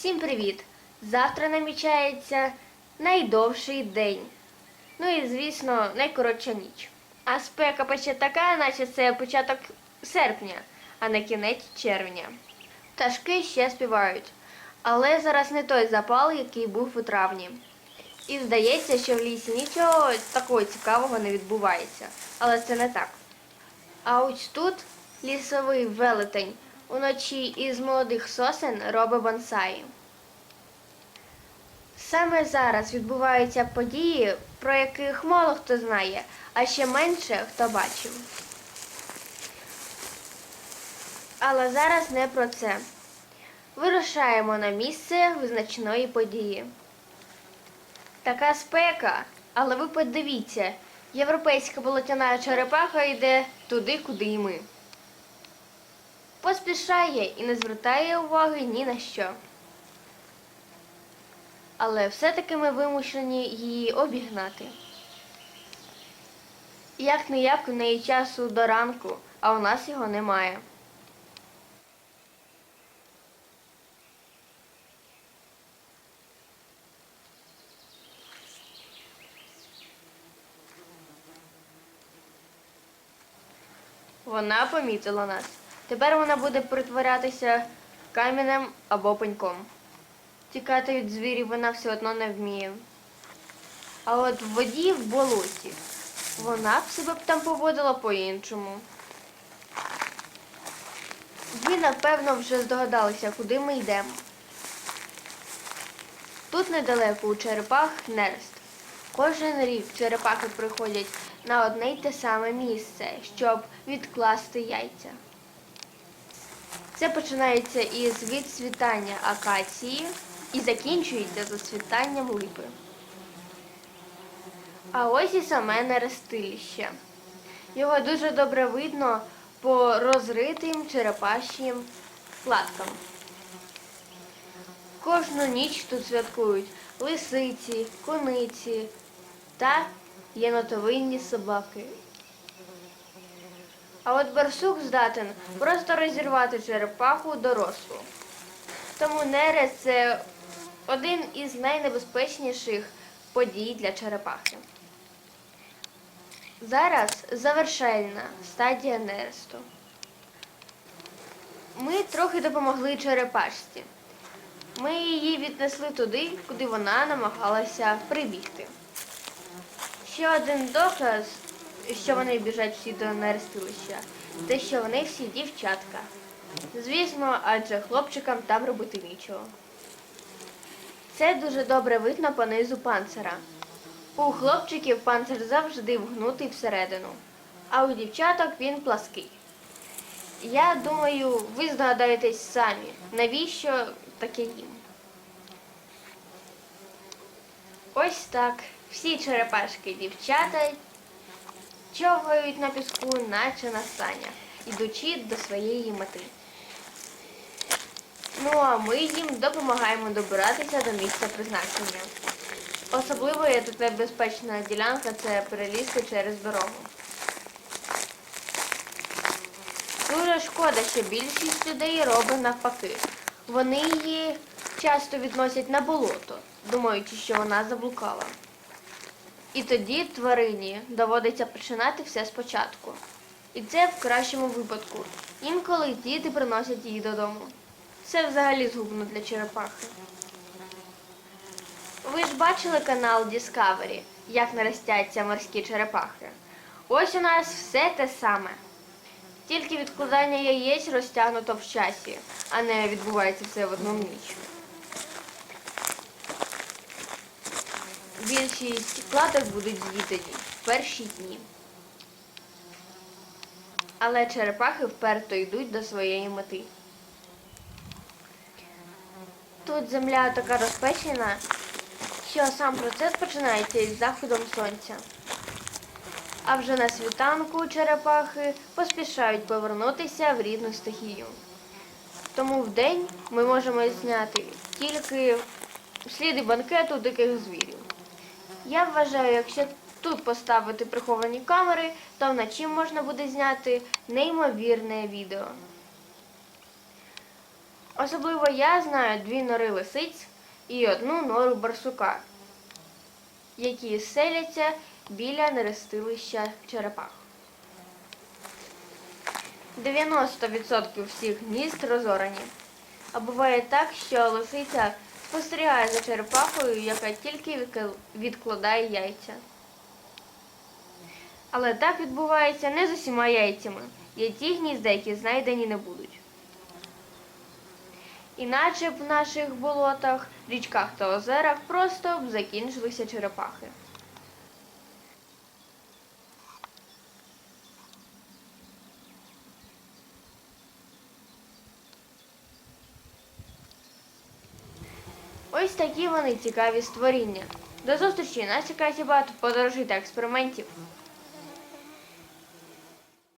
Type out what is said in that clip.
Всім привіт! Завтра намічається найдовший день. Ну і, звісно, найкоротша ніч. А спека поче така, наче це початок серпня, а не кінець червня. Пташки ще співають, але зараз не той запал, який був у травні. І здається, що в лісі нічого такого цікавого не відбувається. Але це не так. А ось тут лісовий велетень уночі із молодих сосен робить бонсаї. Саме зараз відбуваються події, про яких мало хто знає, а ще менше хто бачив. Але зараз не про це. Вирушаємо на місце визначної події. Така спека, але ви подивіться, європейська болотяна черепаха йде туди, куди і ми. Поспішає і не звертає уваги ні на що. Але все-таки ми вимушені її обігнати. Як не як у неї часу до ранку, а у нас його немає. Вона помітила нас. Тепер вона буде притворятися каменем або пеньком. Тікати від звірів вона все одно не вміє. А от в воді в болоті вона б себе б там поводила по-іншому. Ви, напевно, вже здогадалися, куди ми йдемо. Тут недалеко у черепах нерест. Кожен рік черепахи приходять на одне й те саме місце, щоб відкласти яйця. Це починається із відцвітання акації і закінчується зацвітанням липи. А ось і саме нерестилище. Його дуже добре видно по розритим черепашнім кладкам. Кожну ніч тут святкують лисиці, куниці та єнотовинні собаки. А от барсук здатен просто розірвати черепаху дорослу. Тому нерест це один із найнебезпечніших подій для черепахи. Зараз завершальна стадія нересту. Ми трохи допомогли черепашці. Ми її віднесли туди, куди вона намагалася прибігти. Ще один доказ, що вони біжать всі до нерестилища, те, що вони всі дівчатка. Звісно, адже хлопчикам там робити нічого. Це дуже добре видно по низу панцира. У хлопчиків панцир завжди вгнутий всередину, а у дівчаток він плаский. Я думаю, ви здогадаєтесь самі, навіщо таке їм. Ось так. Всі черепашки дівчата човгають на піску, наче на санях, ідучи до своєї мети. Ну а ми їм допомагаємо добиратися до місця призначення. Особливо є тут небезпечна ділянка це перелізти через дорогу. Дуже шкода, що більшість людей робить навпаки. Вони її часто відносять на болото, думаючи, що вона заблукала. І тоді тварині доводиться починати все спочатку. І це в кращому випадку. Інколи діти приносять її додому. Це взагалі згубно для черепахи. Ви ж бачили канал Discovery, як наростяться морські черепахи. Ось у нас все те саме. Тільки відкладання яєць розтягнуто в часі, а не відбувається все в одну ніч. Більшість кладок будуть з'їдені в перші дні. Але черепахи вперто йдуть до своєї мети. Тут земля така розпечена, що сам процес починається із заходом сонця. А вже на світанку черепахи поспішають повернутися в рідну стихію. Тому вдень ми можемо зняти тільки сліди банкету диких звірів. Я вважаю, якщо тут поставити приховані камери, то вночі можна буде зняти неймовірне відео. Особливо я знаю дві нори лисиць і одну нору барсука, які селяться біля нерестилища черепах. 90% всіх гнізд розорані. А буває так, що лисиця спостерігає за черепахою, яка тільки відкладає яйця. Але так відбувається не з усіма яйцями. Є ті гнізда, які знайдені не будуть. Іначе б в наших болотах, річках та озерах просто б закінчилися черепахи. Ось такі вони цікаві створіння. До зустрічі! Нас чекає багато подорожей та експериментів.